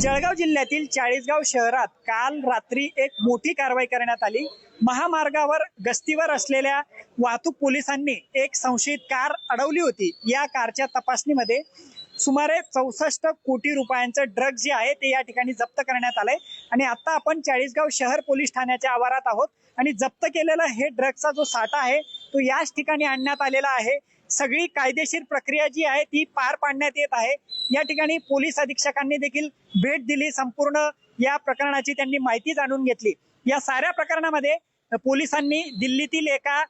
जळगाव जिल्ह्यातील चाळीसगाव शहरात काल रात्री एक मोठी कारवाई करण्यात आली. महामार्गावर गस्तीवर असलेल्या वाहतूक पोलिसांनी एक संशयित कार अडवली होती. या कारच्या तपासणीमध्ये सुमारे चौसष्ट कोटी रुपयांचं ड्रग जे आहे ते या ठिकाणी जप्त करण्यात आलंय. आणि आता आपण चाळीसगाव शहर पोलीस ठाण्याच्या आवारात आहोत. आणि जप्त केलेला हे ड्रगचा जो साठा आहे तो याच ठिकाणी आणण्यात आलेला आहे. सगळी कायदेशीर प्रक्रिया जी आहे ती पार पाडण्यात येत आहे. या ठिकाणी पोलीस अधीक्षकांनी देखील भेट दिली संपूर्ण या प्रकरणाची त्यांनी माहिती जाणून घेतली. या साऱ्या प्रकरणामध्ये पोलिसांनी दिल्लीतील एका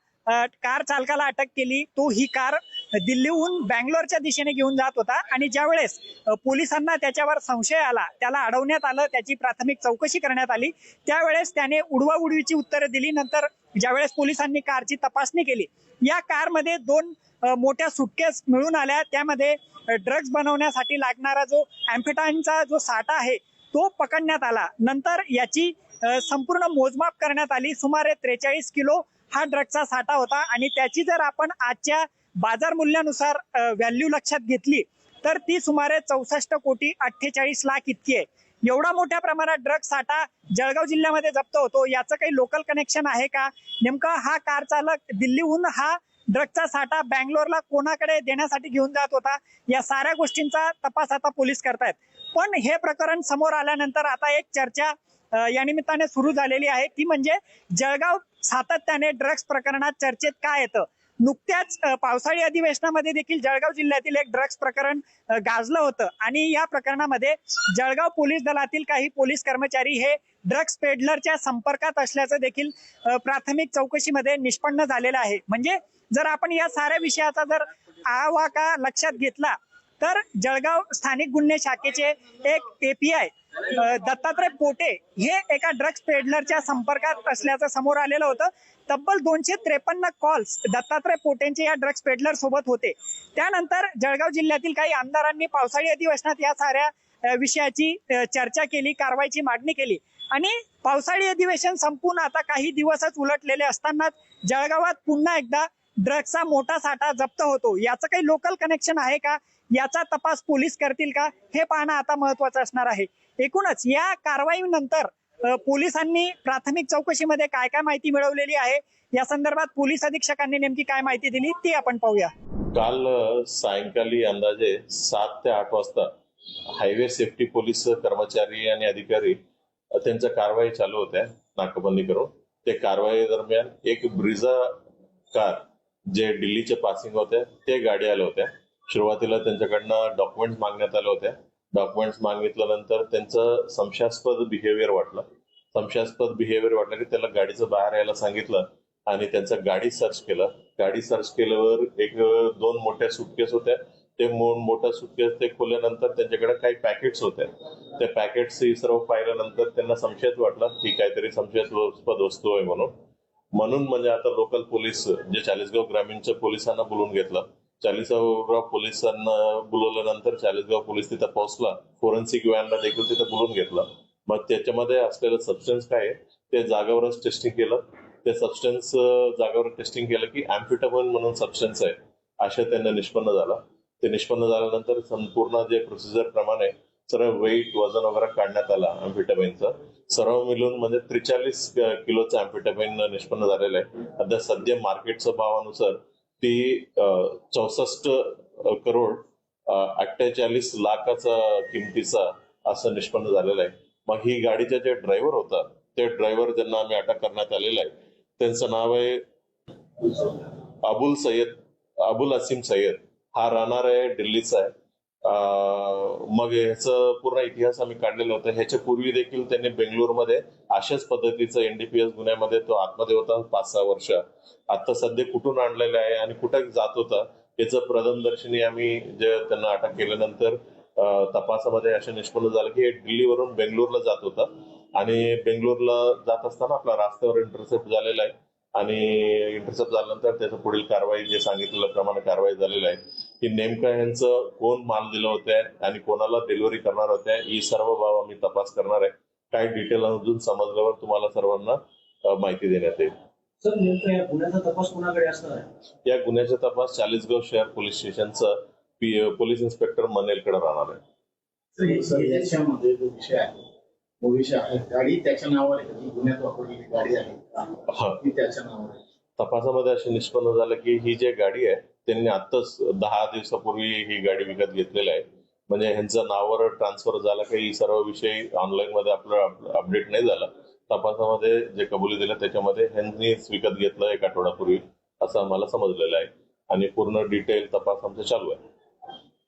कार चालकाला अटक केली. तो ही कार दिल्लीहून बँगलोरच्या दिशेने घेऊन जात होता आणि ज्यावेळेस पोलिसांना त्याच्यावर संशय आला त्याला अडवण्यात आलं त्याची प्राथमिक चौकशी करण्यात आली त्यावेळेस त्याने उडवाउडवीची उत्तरं दिली. नंतर ज्यावेळेस पोलिसांनी कारची तपासणी केली या कारमध्ये दोन मोठ्या सुटकेस मिळून आल्या. त्यामध्ये ड्रग्ज बनवण्यासाठी लागणारा जो अँफेटाईनचा जो साठा आहे तो पकडण्यात आला. नंतर याची संपूर्ण मोजमाप करण्यात आली. सुमारे त्रेचाळीस किलो हा ड्रगचा साठा होता. आणि त्याची जर आपण आजच्या बाजार मूल्यानुसार व्हॅल्यू लक्षात घेतली तर ती सुमारे चौसष्ट कोटी अठ्ठेचाळीस लाख इतकी आहे. एवढा मोठ्या प्रमाणात ड्रग साठा जळगाव जिल्ह्यामध्ये जप्त होतो. याचं काही लोकल कनेक्शन आहे का? नेमका हा कार चालक दिल्लीहून हा ड्रगचा साठा बँगलोरला कोणाकडे देण्यासाठी घेऊन जात होता? या साऱ्या गोष्टींचा तपास आता पोलीस करतायत. पण हे प्रकरण समोर आल्यानंतर आता एक चर्चा या निमित्ताने सुरू झालेली आहे. ती म्हणजे जळगाव सातत्याने ड्रग्स प्रकरणात चर्चेत काय येतं? नुकत्याच पावसाळी अधिवेशनामध्ये देखील जळगाव जिल्ह्यातील एक ड्रग्ज प्रकरण गाजलं होतं. आणि या प्रकरणामध्ये जळगाव पोलीस दलातील काही पोलीस कर्मचारी हे ड्रग्ज पेडलरच्या संपर्कात असल्याचं देखील प्राथमिक चौकशीमध्ये निष्पन्न झालेलं आहे. म्हणजे जर आपण या साऱ्या विषयाचा जर आवाका लक्षात घेतला तर जळगाव स्थानिक गुन्हे शाखेचे एक एपीआय दत्तात्रय पोटे हे एका ड्रग्ज पेडलरच्या संपर्कात असल्याचं समोर आलेलं होतं. तब्बल दोनशे त्रेपन्न कॉल्स दत्तात्रय पोटेंचे या ड्रग्ज पेडलर सोबत होते. त्यानंतर जळगाव जिल्ह्यातील काही आमदारांनी पावसाळी अधिवेशनात या साऱ्या विषयाची चर्चा केली कारवाईची मागणी केली. आणि पावसाळी अधिवेशन संपून आता काही दिवसच उलटलेले असतानाच जळगावात पुन्हा एकदा ड्रग्जचा मोठा साठा जप्त होतो. याचं काही लोकल कनेक्शन आहे का? याचा तपास पोलीस करतील का? हे पाहणं आता महत्वाचं असणार आहे. एकूणच या कारवाईनंतर पोलिसांनी प्राथमिक चौकशीमध्ये काय काय माहिती मिळवलेली आहे? या संदर्भात पोलीस अधीक्षकांनी नेमकी काय माहिती दिली ती आपण पाहूया. काल सायंकाळी अंदाजे सात ते आठ वाजता हायवे सेफ्टी पोलीस कर्मचारी आणि अधिकारी त्यांच्या कारवाई चालू होत्या नाकाबंदी करून. ते कारवाई दरम्यान एक ब्रिझा कार जे दिल्लीचे पासिंग होत्या ते गाडी आल्या होत्या. सुरुवातीला त्यांच्याकडनं डॉक्युमेंट मागण्यात आल्या होत्या. डॉक्युमेंट्स मागितल्यानंतर त्यांचं संशयास्पद बिहेवियर वाटलं. संशयास्पद बिहेवियर वाटलं की त्याला गाडीचं बाहेर यायला सांगितलं आणि त्यांचं गाडी सर्च केलं. गाडी सर्च केल्यावर एक दोन मोठ्या सुटकेस होत्या. ते मोठा मोठ्या सुटकेस ते खोलल्यानंतर त्यांच्याकडे काही पॅकेट्स होत्या. त्या पॅकेट्स सर्व पाहिल्यानंतर त्यांना संशयच वाटला की काहीतरी संशयास्पद वस्तू आहे म्हणून. म्हणून म्हणजे आता लोकल पोलीस जे चाळीसगाव ग्रामीणच्या पोलिसांना बोलून घेतलं. चाळीसगाव पोलिसांना बोलवल्यानंतर चाळीसगाव पोलीस तिथं पोहोचला. फोरेन्सिक व्हॅनला देखील तिथं बोलून घेतलं. मग त्याच्यामध्ये असलेलं सबस्टन्स काय आहे? ते जागावरच टेस्टिंग केलं. ते सबस्टन्स जागावर टेस्टिंग केलं की अँफिटामोन म्हणून सबस्टन्स आहे. असं त्यांना निष्पन्न झालं. ते निष्पन्न झाल्यानंतर संपूर्ण जे प्रोसिजर प्रमाणे सर्व वेट वजन वगैरे काढण्यात आला अँफिटामिनचं सर्व मिळून म्हणजे त्रेचाळीस किलोचं अँफिटामिन निष्पन्न झालेलं आहे. आता सध्या मार्केटच्या भावानुसार ती चौसष्ट करोड अठ्ठेचाळीस लाखाचा किमतीचा असं निष्पन्न झालेलं आहे. मग ही गाडीचा जे ड्रायव्हर होता ते ड्रायव्हर ज्यांना आम्ही अटक करण्यात आलेला आहे त्यांचं नाव आहे अबुल सय्यद अबुल असीम सय्यद. हा राहणार आहे दिल्लीचा आहे. मग ह्याचं पूर्ण इतिहास आम्ही काढलेला होता. ह्याच्या पूर्वी देखील त्यांनी बेंगलोरमध्ये अशाच पद्धतीचं एनडीपीएस गुन्ह्यामध्ये तो आतमध्ये होता पाच सहा वर्ष. आता सध्या कुठून आणलेला आहे आणि कुठं जात होता याचं प्रथमदर्शनी आम्ही जे त्यांना अटक केल्यानंतर तपासामध्ये असं निष्पन्न झालं की दिल्लीवरून बेंगलोरला जात होता. आणि बेंगलोरला जात असताना आपला रस्त्यावर इंटरसेप्ट झालेला आहे. आणि इंटरसेप्ट झाल्यानंतर त्याचं पुढील कारवाई जे सांगितल्याप्रमाणे कारवाई झालेली आहे. की नेमकं यांचं कोण माल दिलं होतं आणि कोणाला डिलिव्हरी करणार होत्या ही सर्व बाब आम्ही तपास करणार आहे. काही डिटेल अजून समजल्यावर तुम्हाला सर्वांना माहिती देण्यात येईल. या गुन्ह्याचा तपास कोणाकडे असणार आहे? या गुन्ह्याचा तपास चाळीसगाव शहर पोलीस स्टेशनचं पोलीस इन्स्पेक्टर मनेलकडे राहणार आहे. सर याच्यामध्ये जो विषय आहे तो विषय आहे गाडी त्याच्या नावावर आहे. का? जी गुन्ह्यात वापरलेली गाडी आहे का? हा. ती त्याच्या नावावर आहे. तपासामध्ये असे निष्पन्न झालं की ही जी गाडी आहे त्यांनी आत्ताच दहा दिवसापूर्वी ही गाडी विकत घेतलेली आहे. म्हणजे ह्यांचं नावावर ट्रान्सफर झाला काही सर्व विषय ऑनलाईन मध्ये आपलं अपडेट नाही झाला. तपासामध्ये जे कबुली दिलं त्याच्यामध्ये ह्यांनी विकत घेतलं एक आठवड्यापूर्वी असं आम्हाला समजलेलं आहे. आणि पूर्ण डिटेल तपास आमचा चालू आहे.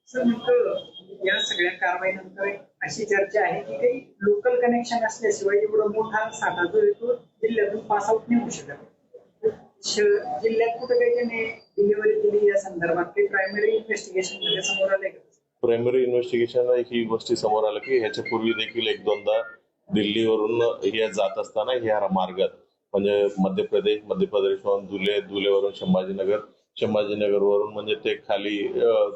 सर या सगळ्या कारवाईनंतर अशी चर्चा आहे की काही लोकल कनेक्शन असल्याशिवाय एवढा मोठा साठा जो येतो जिल्ह्यातून पास आउट नाही होऊ शकत. श- जिल्ह्यात कुठे काही त्याने डिलिव्हरी दिली या संदर्भात ते प्रायमरी इन्व्हेस्टिगेशनमध्ये समोर आले का? प्रायमरी इन्व्हेस्टिगेशन ही गोष्टी समोर आलं की ह्याच्या पूर्वी देखील एक दोनदा दिल्लीवरून हे जात असताना ह्या मार्गात म्हणजे मध्य प्रदेश मध्य प्रदेशवरून धुले धुलेवरून संभाजीनगर संभाजीनगरवरून म्हणजे ते खाली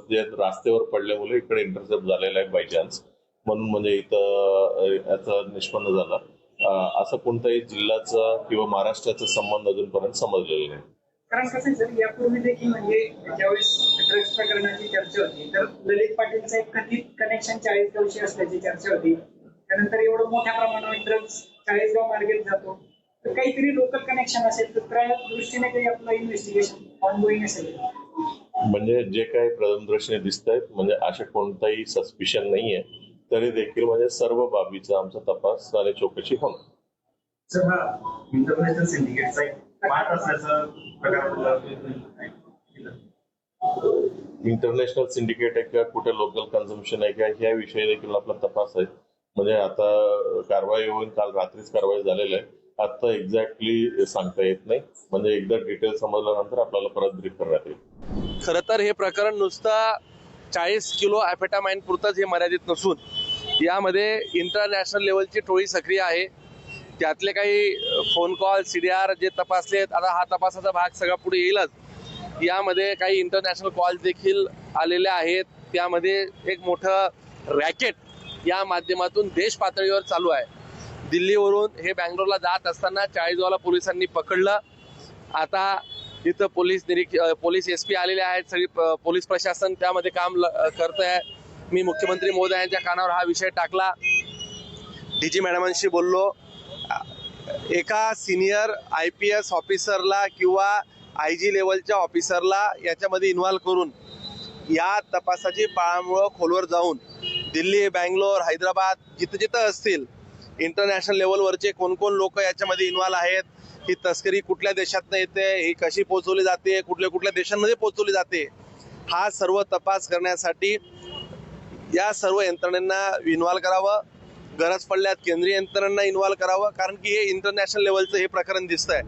जे रस्त्यावर पडल्यामुळे इकडे इंटरसेप्ट झालेला आहे बाय चान्स म्हणून म्हणजे इथं याचं निष्पन्न झालं. असं कोणताही जिल्ह्याचा किंवा महाराष्ट्राचा संबंध अजूनपर्यंत समजलेला नाही. कारण कसं सर यापूर्वी देखील म्हणजे ज्यावेळेस ड्रग्ज प्रकरणाची चर्चा होती. तर ललित पाटीलचं एक कथित कनेक्शन चाळीसगावशी असल्याची चर्चा होती. त्यानंतर एवढं मोठ्या प्रमाणावर ड्रग्ज चाळीसगाव मार्गेत जातो. तर काहीतरी लोकल कनेक्शन असेल तर त्या दृष्टीने काही आपलं इन्व्हेस्टिगेशन ऑनगोईंग असेल. म्हणजे जे काही प्रथमदर्शनी दिसत आहेत म्हणजे अशा कोणताही सस्पिशन नाहीये तरी देखील म्हणजे सर्व बाबीचा आमचा तपास आणि चौकशी होणार. सर हा इंटरनॅशनल सिंडिकेटचा एक पार्ट असल्याचा प्रकार इंटरनॅशनल सिंडिकेट आहे का कुठे लोकल कन्झम्पशन आहे का ह्या विषयी देखील आपला तपास आहे. म्हणजे आता कारवाई होऊन काल रात्रीच कारवाई झालेली आहे. आता एक्झॅक्टली सांगता येत नाही. म्हणजे एकदा डिटेल समजल्यानंतर आपल्याला परत ब्रीफ करण्यात येईल. खर तर हे प्रकरण नुसतं चाळीस किलो ॲफेटामाइन पुरतंच हे मर्यादित नसून यामध्ये इंटरनॅशनल लेवलची टोळी सक्रिय आहे. त्यातले काही phone call C D R जे तपासले आहेत आता हा तपासाचा भाग सगळा पुढे येईलच. यामध्ये काही इंटरनॅशनल कॉल देखील आलेले आहेत. त्यामध्ये एक मोठं रॅकेट या माध्यमातून देश पातळीवर चालू आहे. दिल्लीवरून हे बँगलोरला जात असताना चाळीसगावला पोलिसांनी पकडलं. आता इथं पोलीस निरीक्ष पोलीस एस पी आलेले आहेत. सगळी पोलीस प्रशासन त्यामध्ये काम करत आहे मी मुख्यमंत्री महोदयांच्या कानावर हा विषय टाकला. डी जी मॅडमांशी बोललो. एका सिनियर आय पी एस ऑफिसरला किंवा आय जी लेवलच्या ऑफिसरला याच्यामध्ये इन्व्हॉल्व करून या तपासाची पाळामुळं खोलवर जाऊन दिल्ली बँगलोर हैदराबाद जिथं जिथं असतील इंटरनॅशनल लेवलवरचे कोण कोण लोक याच्यामध्ये इन्व्हॉल्व आहेत ही तस्करी कुठल्या देशातनं येते ही कशी पोचवली जाते कुठल्या कुठल्या देशांमध्ये पोचवली जाते हा सर्व तपास करण्यासाठी या सर्व यंत्रणेंना इन्व्हॉल्व करावं गरज पडल्यात केंद्रीय यंत्रणांना इन्व्हॉल्व करावं कारण की हे इंटरनॅशनल लेवलचं हे प्रकरण दिसतंय.